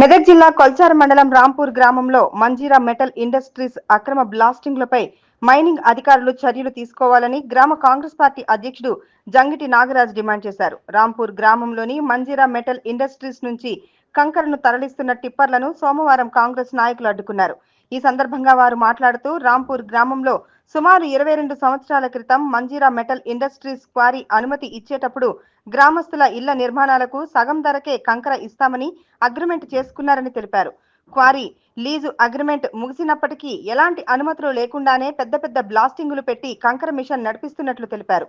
మెదక్ జిల్లా కొల్చార్ మండలం రాంపూర్ గ్రామంలో మంజీరా మెటల్ ఇండస్ట్రీస్ అక్రమ బ్లాస్టింగ్లపై మైనింగ్ అధికారులు చర్యలు తీసుకోవాలని గ్రామ కాంగ్రెస్ పార్టీ అధ్యక్షుడు జంగిటి నాగరాజ్ డిమాండ్ చేశారు. రాంపూర్ గ్రామంలోని మంజీరా మెటల్ ఇండస్ట్రీస్ నుంచి కంకరను తరలిస్తున్న టిప్పర్లను సోమవారం కాంగ్రెస్ నాయకులు అడ్డుకున్నారు. ఈ సందర్భంగా వారు మాట్లాడుతూ రాంపూర్ గ్రామంలో సుమారు ఇరవై రెండు సంవత్సరాల క్రితం మంజీరా మెటల్ ఇండస్ట్రీస్ క్వారీ అనుమతి ఇచ్చేటప్పుడు గ్రామస్తుల ఇళ్ళ నిర్మాణాలకు సగం ధరకే కంకర ఇస్తామని అగ్రిమెంట్ చేసుకున్నారని తెలిపారు. క్వారీ లీజు అగ్రిమెంట్ ముగిసినప్పటికీ ఎలాంటి అనుమతులు లేకుండానే పెద్ద పెద్ద బ్లాస్టింగులు పెట్టి కంకర మిషన్ నడిపిస్తున్నట్లు తెలిపారు.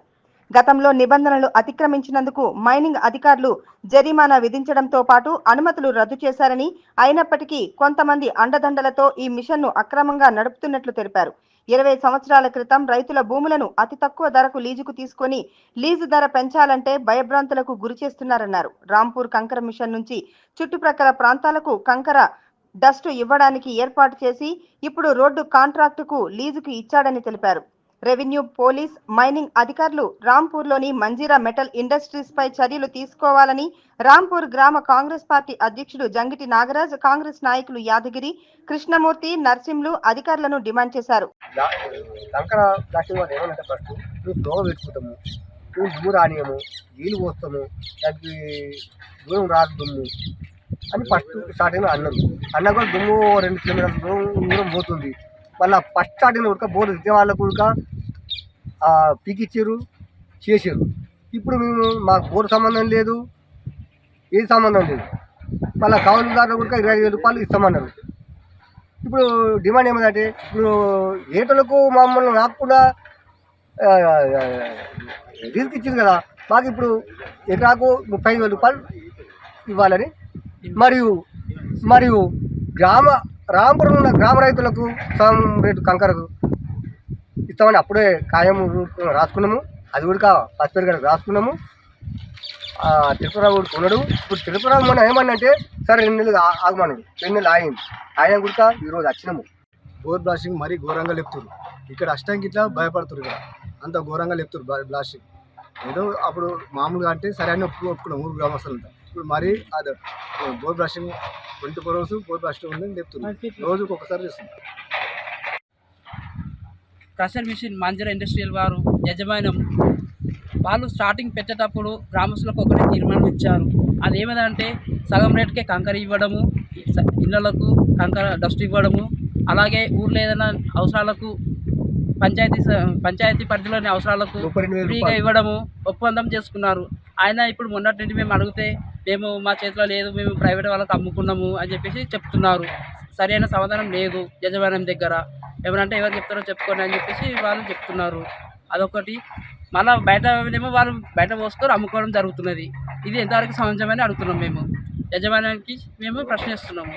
గతంలో నిబంధనలు అతిక్రమించినందుకు మైనింగ్ అధికారులు జరిమానా విధించడంతో పాటు అనుమతులు రద్దు చేశారని అయినప్పటికీ కొంతమంది అండదండలతో ఈ మిషన్ను అక్రమంగా నడుపుతున్నట్లు తెలిపారు. ఇరవై సంవత్సరాల క్రితం రైతుల భూములను అతి తక్కువ ధరకు లీజుకు తీసుకొని లీజు ధర పెంచాలంటే భయభ్రాంతులకు గురి చేస్తున్నారన్నారు. రాంపూర్ కంకర మిషన్ నుంచి చుట్టుప్రక్కల ప్రాంతాలకు కంకర డస్ట్ ఇవ్వడానికి ఏర్పాటు చేసి ఇప్పుడు రోడ్డు కాంట్రాక్టుకు లీజుకు ఇచ్చాడని తెలిపారు. రెవెన్యూ పోలీస్ మైనింగ్ అధికారులు రాంపూర్లోని మంజీరా మెటల్ ఇండస్ట్రీస్ పై చర్యలు తీసుకోవాలని రాంపూర్ గ్రామ కాంగ్రెస్ పార్టీ అధ్యక్షుడు జంగిటి నాగరాజ్ కాంగ్రెస్ నాయకులు యాదగిరి కృష్ణమూర్తి నర్సింలు అధికారులను డిమాండ్ చేశారు. దా- ఫస్ట్ నీళ్ళు పోస్తాము దానికి దూరం రాదు దుమ్ము అని ఫస్ట్ స్టార్టింగ్ అన్నారు అన్నా. కూడా దుమ్ము రెండు కిలోమీటర్ల దూరం దూరం పోతుంది. మళ్ళీ ఫస్ట్ స్టార్టింగ్ ఉడక బోర్డు ఇచ్చే వాళ్ళకు ఉడక పీకిచ్చారు చేసారు ఇప్పుడు మేము మాకు బోర్డు సంబంధం లేదు ఏది సంబంధం లేదు. మళ్ళీ కౌలుదారులు కూడా ఇరవై ఐదు వేల రూపాయలు ఇస్తామన్నారు. ఇప్పుడు డిమాండ్ ఏమిటంటే ఇప్పుడు ఏటలకు మమ్మల్ని రాకుండా రిస్క్ ఇచ్చింది కదా మాకు ఇప్పుడు ఎకరాకు ముప్పై ఐదు వేల రూపాయలు ఇవ్వాలని. మరియు మరియు గ్రామ రాంపురం ఉన్న గ్రామ రైతులకు సగం రేటు కంకరకు ఇస్తామని అప్పుడే ఖాయం రాసుకున్నాము. అది కూడా పసిపేరు గడ రాసుకున్నాము. ఆ, తిరుపతిరావు కూడా ఉన్నాడు ఇప్పుడు తిరుపతిరావు మొన్న ఏమన్నంటే సరే రెండు నెలలు ఆగమన్నాడు రెండు నెలలు ఆగింది. ఆయన కూడా ఈరోజు వచ్చినాము. బోర్ బ్లాస్టింగ్ మరీ ఘోరంగా లేపుతారు ఇక్కడ అష్టంకి ఇట్లా భయపడుతారు ఇక్కడ. అంత ఘోరంగా లేపుతారు బ్లా- బ్లాస్టింగ్. ఏదో అప్పుడు మామూలుగా అంటే సరే అని ఒప్పుకు ఒప్పుకున్నాం ఊరు గ్రామస్తులంతా ఇప్పుడు మరీ అది bore blasting twenty four hours bore blasting ఉందని చెప్తున్నారు రోజుకి ఒకసారి చేస్తుంది క్రషర్ మిషన్ మంజర ఇండస్ట్రియల్ వారు యజమానం వాళ్ళు స్టార్టింగ్ పెట్టేటప్పుడు గ్రామస్తులకు ఒకటే తీర్మానం ఇచ్చారు. అది ఏమిటంటే సగం రేటుకే కంకర ఇవ్వడము ఇళ్ళలకు కంకర డస్ట్ ఇవ్వడము అలాగే ఊర్లో ఏదైనా అవసరాలకు పంచాయతీ పంచాయతీ పరిధిలోని అవసరాలకు ఫ్రీగా ఇవ్వడము ఒప్పందం చేసుకున్నారు. ఆయన ఇప్పుడు మొన్నటి నుండి మేము అడిగితే మేము మా చేతిలో లేదు మేము ప్రైవేట్ వాళ్ళకి అమ్ముకున్నాము అని చెప్పేసి చెప్తున్నారు. సరైన సమాధానం లేదు యజమానం దగ్గర. ఏమనంటే ఎవరు చెప్తారో చెప్పుకోండి అని చెప్పేసి వాళ్ళు చెప్తున్నారు. అదొకటి. మళ్ళీ బయట ఏమో వాళ్ళు బయట పోసుకొని అమ్ముకోవడం జరుగుతున్నది. ఇది ఎంతవరకు సమంజమని అడుగుతున్నాం మేము. యజమానానికి మేము ప్రశ్నిస్తున్నాము